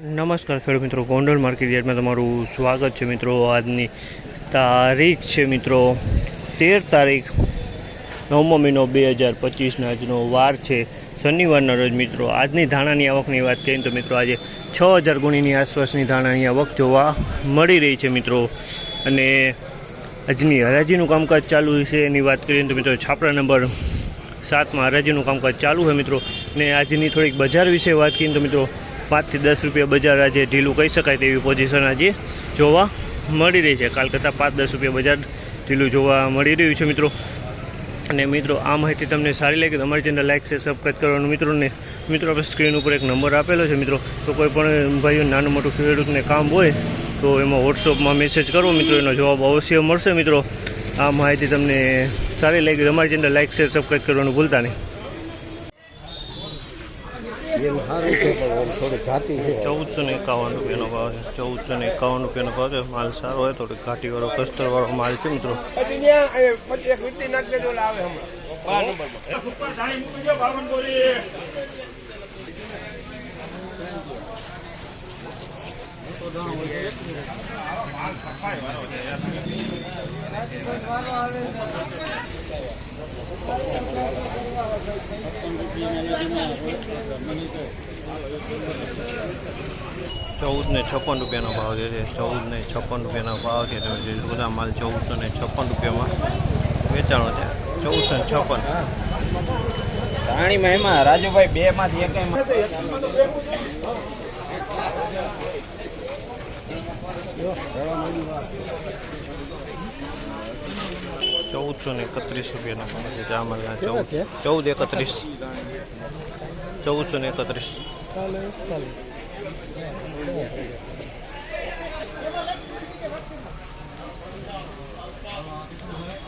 નમસ્કાર ખેડૂત મિત્રો, ગોંડલ માર્કેટ યાર્ડમાં તમારું સ્વાગત છે મિત્રો. આજની તારીખ છે મિત્રો તેર તારીખ, નવમો મહિનો બે હજાર પચીસના આજનો વાર છે શનિવારના રોજ મિત્રો. આજની ધાણાની આવકની વાત કરીએ તો મિત્રો આજે છ હજાર ગુણીની આસપાસની ધાણાની આવક જોવા મળી રહી છે મિત્રો. અને આજની હરાજીનું કામકાજ ચાલુ છે એની વાત કરીએ તો મિત્રો છાપરા નંબર સાતમાં હરાજીનું કામકાજ ચાલુ છે મિત્રો. ને આજની થોડીક બજાર વિશે વાત કરીએ તો મિત્રો પાંચથી દસ રૂપિયા બજાર આજે ઢીલું કહી શકાય તેવી પોઝિશન આજે જોવા મળી રહી છે. કાલ પાંચ દસ રૂપિયા બજાર ઢીલું જોવા મળી રહ્યું છે મિત્રો. અને મિત્રો, આ માહિતી તમને સારી લાગી તો અમારી ચેનલ લાઈક છે સબસ્ક્રાઈબ કરવાનું મિત્રોને, મિત્રો, આપણે સ્ક્રીન ઉપર એક નંબર આપેલો છે મિત્રો. તો કોઈ પણ ભાઈઓ નાનું મોટું ખેડૂતને કામ હોય તો એમાં વોટ્સઅપમાં મેસેજ કરો મિત્રો, એનો જવાબ અવશ્ય મળશે મિત્રો. આ માહિતી તમને સારી લાગી તો અમારી ચેનલ લાઈક શેર સબસ્ક્રાઈબ કરવાનું ભૂલતા નહીં. એમ સારું છે પણ આમ થોડી ઘાટી છે. ચૌદસો ને એકાવન રૂપિયાનો ભાવ છે. ચૌદસો ને એકાવન રૂપિયાનો ભાવ છે. માલ સારો હોય થોડી ઘાટીવાળો કસ્તરવાળો માલ છે મિત્રો. ચૌદ ને છપ્પન રૂપિયાનો ભાવ જે છે ચૌદ ને છપ્પન રૂપિયાનો ભાવ છે. જોઈ શકો માલ ચૌદસો ને છપ્પન રૂપિયામાં વેચાણો છે. ચૌદસો ને છપ્પન. રાણીમાં એમાં રાજુભાઈ બે માંથી એક ચૌદસો ને એકત્રીસ રૂપિયાનો ભાવ છે ચૌદ એકત્રીસ. ચૌદસો ને એકત્રીસ.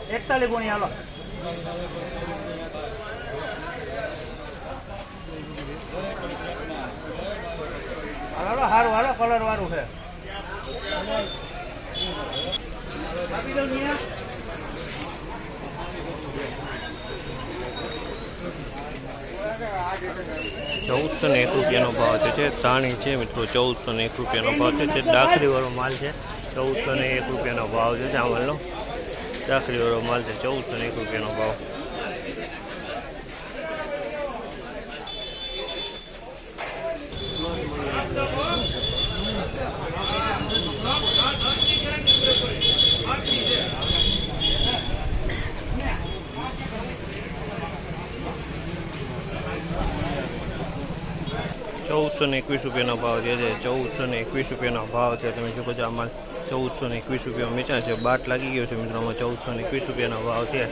એકતાલીસ ગુણી હાલો. હાલો હારું હાલો કલર વાળું છે. ચૌદસો ને એક રૂપિયાનો ભાવ છે જે ધાણી છે મિત્રો ચૌદસો ને એક રૂપિયાનો ભાવ છે. જે ડાખરીવાળો માલ છે ચૌદસો ને એક રૂપિયાનો ભાવ છે. ચાવલનો ડાખરીવાળો માલ છે ચૌદસો ને એક રૂપિયાનો ભાવ. ચૌદસો ને એકવીસ રૂપિયાનો ભાવ જે છે ચૌદસો ને એકવીસ રૂપિયાનો ભાવ છે. તમે જો છો આમાં ચૌદસો ને એકવીસ રૂપિયા વેચાણ છે. બાટ લાગી ગયો છે મિત્રોમાં ચૌદસો ને એકવીસ રૂપિયાનો ભાવ છે.